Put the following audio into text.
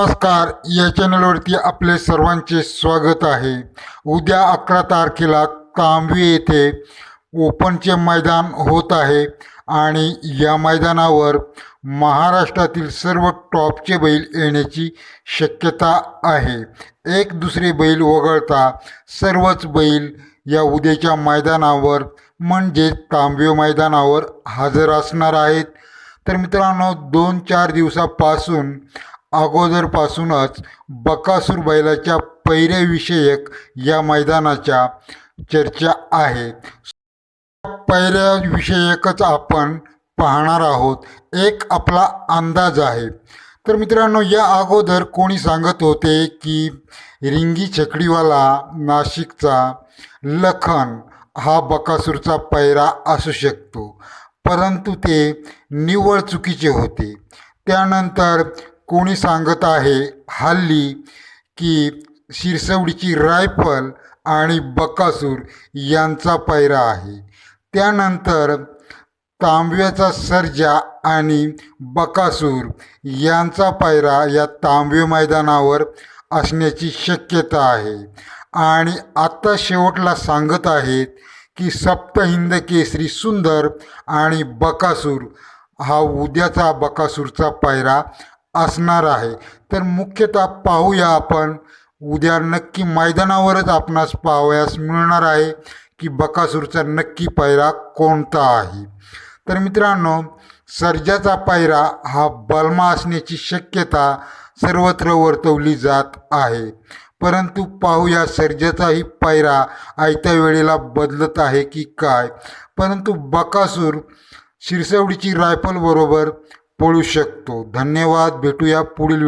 नमस्कार या चॅनलवरती आपले सर्वांचे स्वागत आहे. उद्या अकरा तारखेला तांबवे येथे ओपनचे मैदान होत आहे आणि या मैदानावर महाराष्ट्रातील सर्व टॉपचे बैल येण्याची शक्यता आहे. एक दुसरे बैल वगळता सर्वच बैल या उद्याच्या मैदानावर म्हणजे तांबवे मैदानावर हजर असणार आहेत. तर मित्रांनो दोन चार दिवसापासून अगोदरपासूनच बकासूर बैलाच्या पैऱ्याविषयक या मैदानाच्या चर्चा आहे. पैऱ्याविषयकच आपण पाहणार आहोत. एक आपला अंदाज आहे. तर मित्रांनो या अगोदर कोणी सांगत होते की रिंगी छकडीवाला नाशिकचा लखन हा बकासूरचा पैरा असू शकतो. परंतु ते निव्वळ चुकीचे होते. त्यानंतर कोणी सांगत आहे हल्ली की शिरसवडीची रायफल आणि बकासूर यांचा पैरा आहे. त्यानंतर तांब्याचा सर्जा आणि बकासूर यांचा पैरा या तांबे मैदानावर असण्याची शक्यता आहे. आणि आत्ता शेवटला सांगत आहेत की सप्तहिंद केसरी सुंदर आणि बकासूर हा उद्याचा बकासूरचा पायरा असणार आहे. तर मुख्यतः पाहूया आपण. उद्या नक्की मैदानावरच आपणास पाहावयास मिळणार आहे की बकासूरचा नक्की पायरा कोणता आहे. तर मित्रांनो सर्जाचा पायरा हा बलमा असण्याची शक्यता सर्वत्र वर्तवली जात आहे. परंतु पाहूया सर्जाचाही पायरा आयत्या वेळेला बदलत आहे की काय. परंतु बकासूर शिरसवडीची रायफलबरोबर पळू शकतो. धन्यवाद. भेटूया पुढील